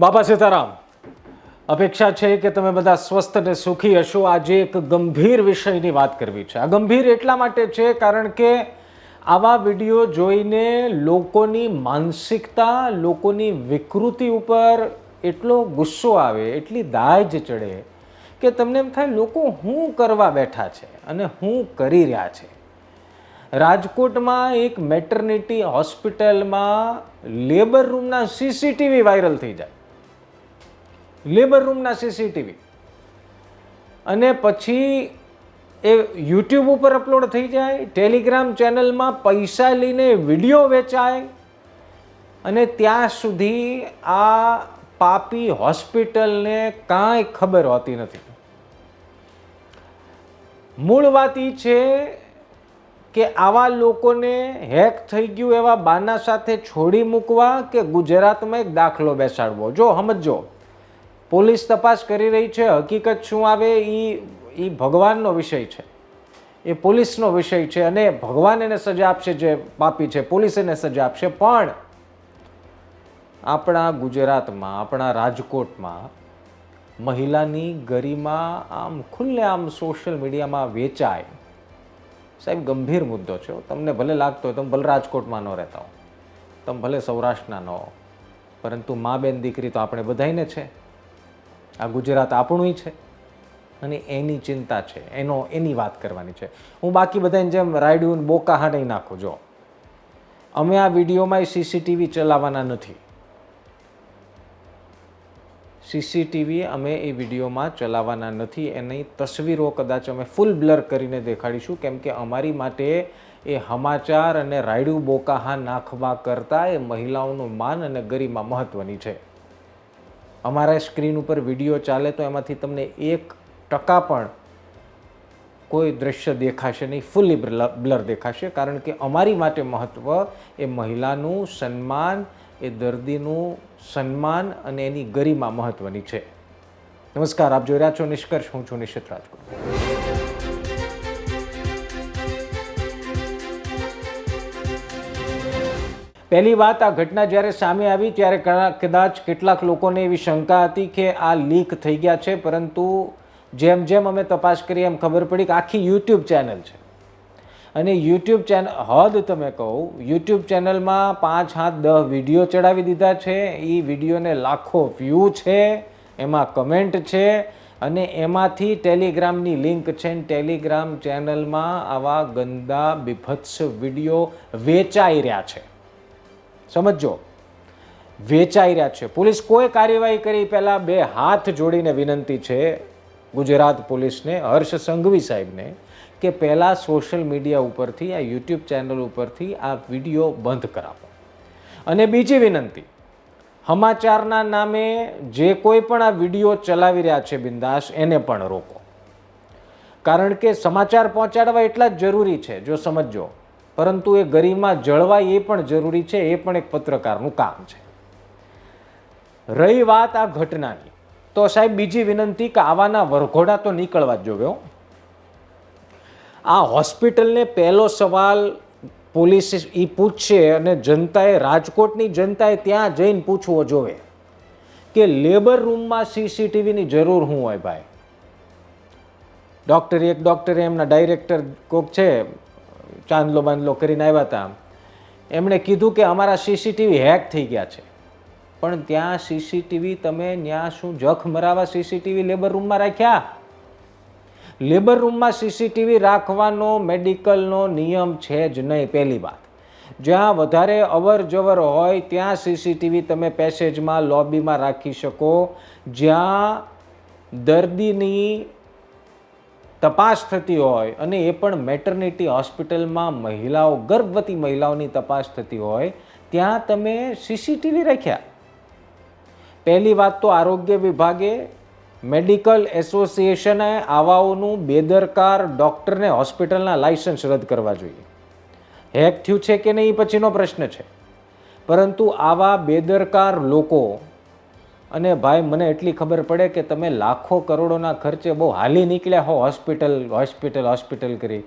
બાપા સીતારામ, અપેક્ષા છે કે તમે બધા સ્વસ્થ અને સુખી હશો. આજે એક ગંભીર વિષયની વાત કરવી છે. આ ગંભીર એટલા માટે છે કારણ કે આવા વીડિયો જોઈને લોકોની માનસિકતા, લોકોની વિકૃતિ ઉપર એટલો ગુસ્સો આવે, એટલી દાજ ચડે કે તમને એમ થાય, લોકો હું કરવા બેઠા છે અને હું કરી રહ્યા છે? રાજકોટમાં એક મેટર્નિટી હોસ્પિટલમાં લેબર રૂમના સીસીટીવી વાયરલ થઈ જાય. લેબર રૂમના સીસીટીવી. અને પછી એ યુટ્યુબ ઉપર અપલોડ થઈ જાય, ટેલિગ્રામ ચેનલમાં પૈસા લઈને વીડિયો વેચાય, અને ત્યાં સુધી આ પાપી હોસ્પિટલને કાંઈ ખબર હોતી નથી. મૂળ વાત એ છે કે આવા લોકોને હેક થઈ ગયું એવા બાના સાથે છોડી મૂકવા કે ગુજરાતમાં એક દાખલો બેસાડવો. જો સમજો પોલીસ તપાસ કરી રહી છે. હકીકત શું આવે એ એ ભગવાનનો વિષય છે. એ પોલીસનો વિષય છે અને ભગવાન એને સજા આપશે જે પાપી છે. પોલીસ એને સજા આપશે. પણ આપણા ગુજરાતમાં, આપણા રાજકોટમાં મહિલાની ગરિમા આમ ખુલ્લે આમ સોશિયલ મીડિયામાં વેચાય. સાહેબ, ગંભીર મુદ્દો છે તમને ભલે લાગતો હોય, તમે ભલે રાજકોટમાં ન રહેતા હો. તમે ભલે સૌરાષ્ટ્રના ન હો. પરંતુ મા બેન દીકરી તો આપણે બધાને છે. આ ગુજરાત આપણું છે અને એની ચિંતા છે. એનો, એની વાત કરવાની છે. હું બાકી બધાની જેમ રાયડું બોકા હા નહીં નાખું, જો. અમે આ વિડીયોમાં સીસીટીવી ચલાવવાના નથી. સીસીટીવી અમે એ વિડીયોમાં ચલાવવાના નથી. એની તસવીરો કદાચ અમે ફૂલ બ્લર કરીને દેખાડીશું, કેમ કે અમારી માટે એ સમાચાર અને રાયડું બોકાહા નાખવા કરતાં એ મહિલાઓનું માન અને ગરિમા મહત્ત્વની છે. અમારા સ્ક્રીન ઉપર વીડિયો ચાલે તો એમાંથી તમને એક ટકા પણ કોઈ દ્રશ્ય દેખાશે નહીં ફૂલી બ્લર દેખાશે. કારણ કે અમારી માટે મહત્ત્વ એ મહિલાનું સન્માન, એ દર્દીનું સન્માન અને એની ગરિમા મહત્ત્વની છે. નમસ્કાર, આપ જોઈ રહ્યા છો નિષ્કર્ષ, હું છું નિશિત રાજકોટ પહેલી વાત, આ ઘટના જ્યારે સામે આવી, ત્યારે કદાચ કેટલાક લોકોને એવી શંકા હતી કે આ લીક થઈ ગયા છે, પરંતુ જેમ જેમ અમે તપાસ કરી એમ ખબર પડી કે આખી યુટ્યુબ ચેનલ છે. અને યુટ્યુબ ચેનલ હદ તમે કહો યુટ્યુબ ચેનલમાં પાંચ હાથ દહ વીડિયો ચડાવી દીધા છે. એ વિડીયોને લાખો વ્યૂ છે, એમાં કમેન્ટ છે, અને એમાંથી ટેલિગ્રામની લિંક છે. ને ટેલિગ્રામ ચેનલમાં આવા ગંદા, બીભત્સ વીડિયો વેચાઈ રહ્યા છે. સમજો. વેચાઈ રહ્યા છે. પોલીસ કોઈ કાર્યવાહી કરી પહેલાં બે હાથ જોડીને વિનંતી છે ગુજરાત પોલીસને, હર્ષ સંઘવી સાહેબને, કે પહેલાં સોશિયલ મીડિયા ઉપરથી, આ યુટ્યુબ ચેનલ ઉપરથી આ વીડિયો બંધ કરાવો. અને બીજી વિનંતી સમાચારના નામે જે કોઈ પણ આ વીડિયો ચલાવી રહ્યા છે બિંદાસ, એને પણ રોકો. કારણ કે સમાચાર પહોંચાડવા એટલા જ જરૂરી છે. જો સમજો પરંતુ એ ગરિમા જળવાય એ પણ જરૂરી છે, એ પણ એક પત્રકારનું કામ છે. રહી વાત આ ઘટનાની. તો સાહેબ બીજી વિનંતી કે આવાના વરઘોડા તો નીકળવા જ જોવે આ હોસ્પિટલને પહેલો સવાલ પોલીસ એ પૂછશે અને જનતાએ, રાજકોટની જનતાએ ત્યાં જઈને પૂછવો જોવે કે લેબર રૂમમાં સીસીટીવીની જરૂર શું હોય ભાઈ? ડૉક્ટર એક ડૉક્ટરે એમના ડાયરેક્ટર કોક છે ચાંદલો બાંદલો કરીને આવ્યા હતા. એમણે કીધું કે અમારા સીસીટીવી હેક થઈ ગયા છે. પણ ત્યાં સીસીટીવી તમે ત્યાં શું જખ મરાવા સીસીટીવી લેબર રૂમમાં રાખ્યા? લેબર રૂમમાં સીસીટીવી રાખવાનો મેડિકલનો નિયમ છે જ નહીં, પહેલી વાત. જ્યાં વધારે અવર જવર હોય ત્યાં સીસીટીવી તમે પેસેજમાં લોબીમાં રાખી શકો. જ્યાં દર્દીની તપાસ થતી હોય અને એ પણ મેટર્નિટી હોસ્પિટલમાં મહિલાઓ, ગર્ભવતી મહિલાઓની તપાસ થતી હોય, ત્યાં તમે સીસીટીવી રાખ્યા. પહેલી વાત તો આરોગ્ય વિભાગે મેડિકલ એસોસિએશને આવાઓનું બેદરકાર ડૉક્ટરને હોસ્પિટલના લાયસન્સ રદ કરવા જોઈએ. હેક થયું છે કે નહીં પછીનો પ્રશ્ન છે. પરંતુ આવા બેદરકાર લોકો અને ભાઈ, મને એટલી ખબર પડે કે તમે લાખો કરોડોના ખર્ચે બહુ હાલી નીકળ્યા હો હોસ્પિટલ હોસ્પિટલ હોસ્પિટલ કરી.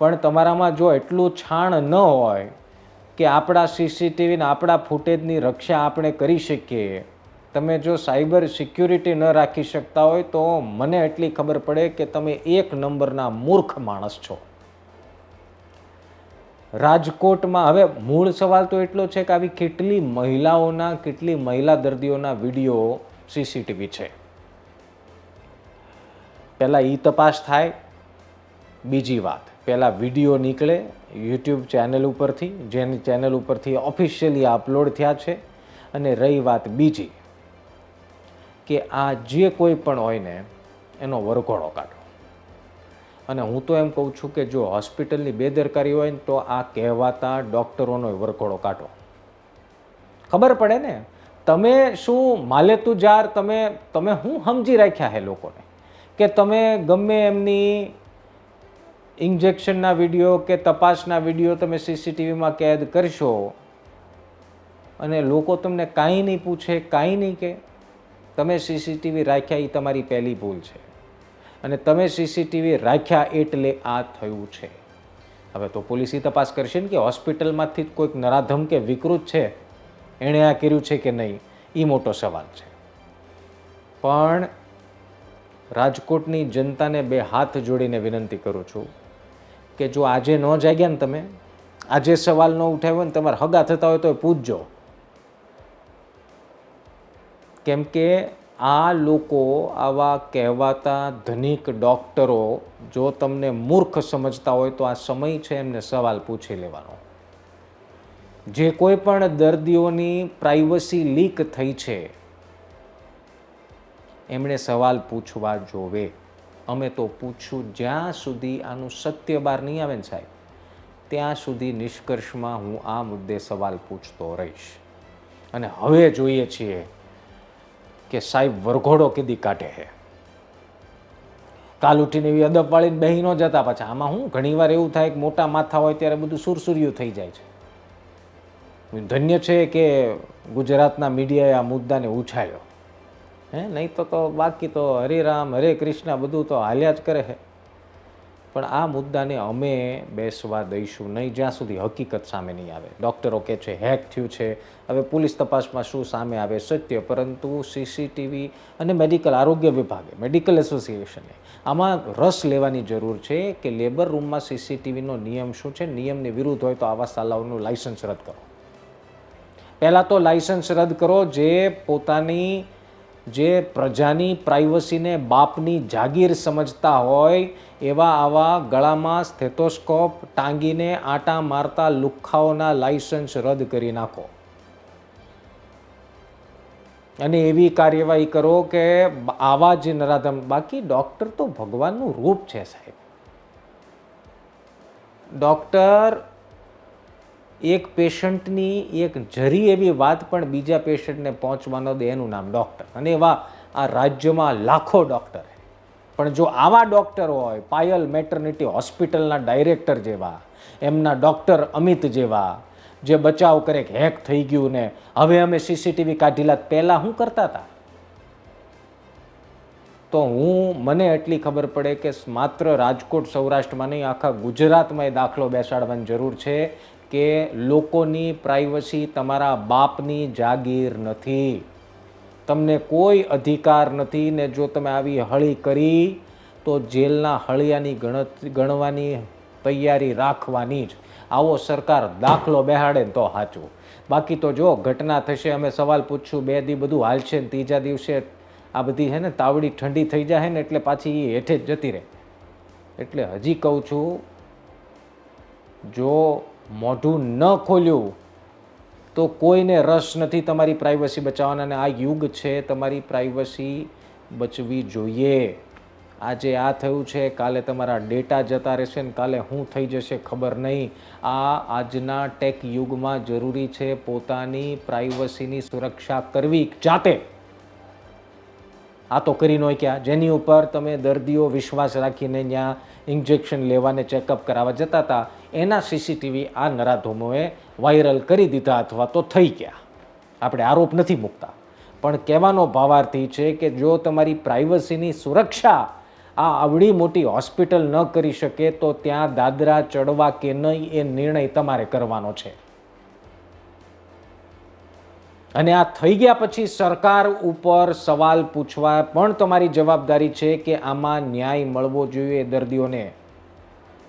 પણ તમારામાં જો એટલું છાણ ન હોય કે આપણા સીસીટીવીને આપણા ફૂટેજની રક્ષા આપણે કરી શકીએ, તમે જો સાયબર સિક્યુરિટી ન રાખી શકતા હોય, તો મને એટલી ખબર પડે કે તમે એક નંબરના મૂર્ખ માણસ છો. રાજકોટમાં હવે મૂળ સવાલ તો એટલો છે કે આવી કેટલી મહિલાઓના, કેટલી મહિલા દર્દીઓના વીડિયો સીસીટીવી છે? પહેલાં એ તપાસ થાય, બીજી વાત, પહેલાં વીડિયો નીકળે યુટ્યુબ ચેનલ ઉપરથી, જેની ચેનલ ઉપરથી ઓફિશિયલી અપલોડ થયા છે. અને રહી વાત બીજી, કે આ જે કોઈ પણ હોય ને, એનો વરઘોડો કાઢો. અને હું તો એમ કહું છું કે જો હોસ્પિટલની બેદરકારી હોય ને તો આ કહેવાતા ડૉક્ટરોનો વરઘોડો કાઢો. ખબર પડે ને? તમે શું માલેતું જાર તમે તમે શું સમજી રાખ્યા હે લોકોને? કે તમે ગમે એમની ઇન્જેક્શનના વીડિયો કે તપાસના વીડિયો તમે સીસીટીવીમાં કેદ કરશો અને લોકો તમને કાંઈ નહીં પૂછે, કાંઈ નહીં કે, તમે સીસીટીવી રાખ્યા એ તમારી પહેલી ભૂલ છે. અને તમે સીસીટીવી રાખ્યા એટલે આ થયું છે. હવે તો પોલીસ તપાસ કરશે ને કે હોસ્પિટલમાંથી કોઈક નરાધમ કે વિકૃત છે? એણે આ કર્યું છે કે નહીં? એ મોટો સવાલ છે. પણ રાજકોટની જનતાને બે હાથ જોડીને વિનંતી કરું છું કે જો આજે ન જાગ્યા ને તમે, આજે સવાલ ન ઉઠાવ્યો ને તમારે હગા થતા હોય તો પૂછજો. કેમ કે આ લોકો આવા કહેવાતા ધનિક ડૉક્ટરો, જો તમને મૂર્ખ સમજતા હોય તો આ સમય છે એમને સવાલ પૂછી લેવાનો. જે કોઈ પણ દર્દીઓની પ્રાઇવસી લીક થઈ છે, એમણે સવાલ પૂછવા જોવે. અમે તો પૂછ્યું, જ્યાં સુધી આનું સત્ય બહાર નહીં આવે ને સાહેબ, ત્યાં સુધી નિષ્કર્ષમાં હું આ મુદ્દે સવાલ પૂછતો રહીશ. અને હવે જોઈએ છીએ કે સાહેબ વરઘોડો કીધી કાઢે છે કાલ ઉઠીને એવી અદબ વાળીને બેહી ન જતા પાછા. આમાં હું? ઘણીવાર એવું થાય કે મોટા માથા હોય ત્યારે બધું સુરસુર્યું થઈ જાય છે. ધન્ય છે કે ગુજરાતના મીડિયાએ આ મુદ્દાને ઉછાળ્યો. હે, નહીં તો તો બાકી તો હરિરામ હરે કૃષ્ણ, બધું તો હાલ્યા જ કરે છે પણ આ મુદ્દાને અમે બેસવા દઈશું નહીં, જ્યાં સુધી હકીકત સામે નહીં આવે. ડૉક્ટરો કહે છે, હેક થયું છે. હવે પોલીસ તપાસમાં શું સામે આવે સત્ય, પરંતુ સીસીટીવી અને મેડિકલ આરોગ્ય વિભાગે, મેડિકલ એસોસિએશને, આમાં રસ લેવાની જરૂર છે કે લેબર રૂમમાં સીસીટીવીનો નિયમ શું છે? નિયમની વિરુદ્ધ હોય તો આવા સાલાઓનું લાયસન્સ રદ કરો. પહેલાં તો લાયસન્સ રદ કરો જે પોતાની જે પ્રજાની પ્રાઇવસીને બાપની જાગીર સમજતા હોય, એવા આવા ગળામાં સ્થેથોસ્કોપ ટાંગીને આટા મારતા લુખ્ખાઓના લાયસન્સ રદ કરી નાખો. અને એવી કાર્યવાહી કરો કે આવા જ નરાધમ, બાકી ડૉક્ટર તો ભગવાનનું રૂપ છે સાહેબ. ડૉક્ટર એક પેશન્ટની એક જરી એવી વાત પણ બીજા પેશન્ટને પહોંચવાનો દે એનું નામ ડૉક્ટર. અને એવા આ રાજ્યમાં લાખો ડૉક્ટર પણ જો આવા ડૉક્ટર હોય, પાયલ મેટર્નિટી હોસ્પિટલના ડાયરેક્ટર જેવા, એમના ડૉક્ટર અમિત જેવા, જે બચાવ કરે કે હેક થઈ ગયું ને, હવે અમે સીસીટીવી કાઢીલા પહેલાં શું કરતા હતા તો હું, મને એટલી ખબર પડે કે માત્ર રાજકોટ સૌરાષ્ટ્રમાં નહીં, આખા ગુજરાતમાં એ દાખલો બેસાડવાની જરૂર છે. કે લોકોની પ્રાઇવસી તમારા બાપની જાગીર નથી. તમને કોઈ અધિકાર નથી ને જો તમે આવી હળી કરી, તો જેલના હળિયાની ગણત, ગણવાની તૈયારી રાખવાની જ. આવો સરકાર દાખલો બેહાડે તો સાચું બાકી તો જો ઘટના થશે, અમે સવાલ પૂછશું, બે દી બધું હાલશે ને ત્રીજા દિવસે આ બધી છે ને તાવડી ઠંડી થઈ જાય ને એટલે પાછી એ હેઠે જ જતી રહે. એટલે હજી કહું છું, જો મોઢું ન ખોલ્યું તો કોઈને રસ નથી તમારી પ્રાઇવસી બચાવવાના અને આ યુગ છે તમારી પ્રાઇવસી બચવી જોઈએ. આજે આ થયું છે, કાલે તમારા ડેટા જતા રહેશે ને કાલે શું થઈ જશે ખબર નહીં. આ આજના ટેક યુગમાં જરૂરી છે પોતાની પ્રાઇવસીની સુરક્ષા કરવી. જાતે આ તો કરી નો ક્યાં. જેની ઉપર તમે દર્દીઓ વિશ્વાસ રાખીને ત્યાં ઇન્જેક્શન લેવાને ચેકઅપ કરાવવા જતા હતા એના સીસીટીવી આ નરાધમોએ વાયરલ કરી દીધા અથવા તો થઈ ગયા. આપણે આરોપ નથી મૂકતા. પણ કહેવાનો ભાવાર્થી છે કે જો તમારી પ્રાઇવસીની સુરક્ષા આ આવડી મોટી હોસ્પિટલ ન કરી શકે, તો ત્યાં દાદરા ચડવા કે નહીં એ નિર્ણય તમારે કરવાનો છે. અને આ થઈ ગયા પછી સરકાર ઉપર સવાલ પૂછવા પણ તમારી જવાબદારી છે કે આમાં ન્યાય મળવો જોઈએ દર્દીઓને.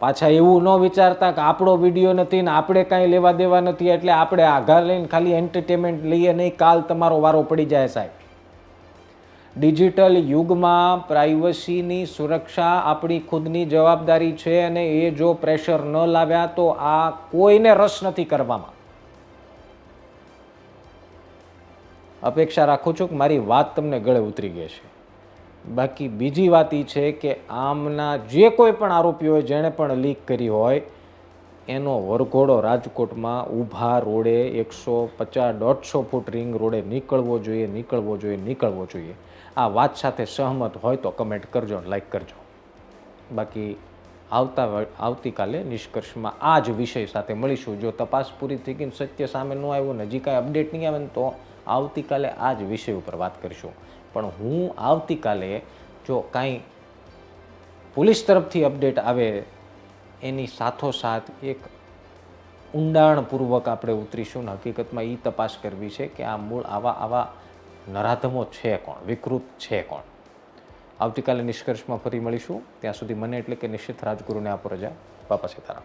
પાછા એવું ન વિચારતા કે આપણો વીડિયો નથી ને આપણે કાંઈ લેવા દેવા નથી એટલે આપણે આઘાર લઈને ખાલી એન્ટરટેનમેન્ટ લઈએ નહીં, કાલ તમારો વારો પડી જાય સાહેબ. ડિજિટલ યુગમાં પ્રાઇવસીની સુરક્ષા આપણી ખુદની જવાબદારી છે અને એ જો પ્રેશર ન લાવ્યા તો આ કોઈને રસ નથી કરવામાં. અપેક્ષા રાખું છું કે મારી વાત તમને ગળે ઉતરી ગઈ છે બાકી બીજી વાત એ છે કે આમના જે કોઈ પણ આરોપીઓએ જેણે પણ લીક કરી હોય, એનો વરઘોડો રાજકોટમાં ઊભા રોડે એકસો પચાસ દોઢસો ફૂટ રિંગ રોડે નીકળવો જોઈએ નીકળવો જોઈએ નીકળવો જોઈએ. આ વાત સાથે સહમત હોય તો કમેન્ટ કરજો લાઈક કરજો. બાકી આવતા આવતીકાલે નિષ્કર્ષમાં આ જ વિષય સાથે મળીશું. જો તપાસ પૂરી થઈ ગઈ સત્ય સામે ન આવ્યું, નજીક કાંઈ અપડેટ નહીં આવે ને તો આવતીકાલે આ જ વિષય ઉપર વાત કરીશું. પણ હું આવતીકાલે જો કાંઈ પોલીસ તરફથી અપડેટ આવે, એની સાથોસાથ એક ઊંડાણપૂર્વક આપણે ઉતરીશું ને હકીકતમાં એ તપાસ કરવી છે કે આ મૂળ આવા આવા નરાધમો છે કોણ, વિકૃત છે કોણ? આવતીકાલે નિષ્કર્ષમાં ફરી મળીશું. ત્યાં સુધી મને એટલે કે નિશ્ચિત રાજગુરુને આપો રજા. બાપા સીતારામ.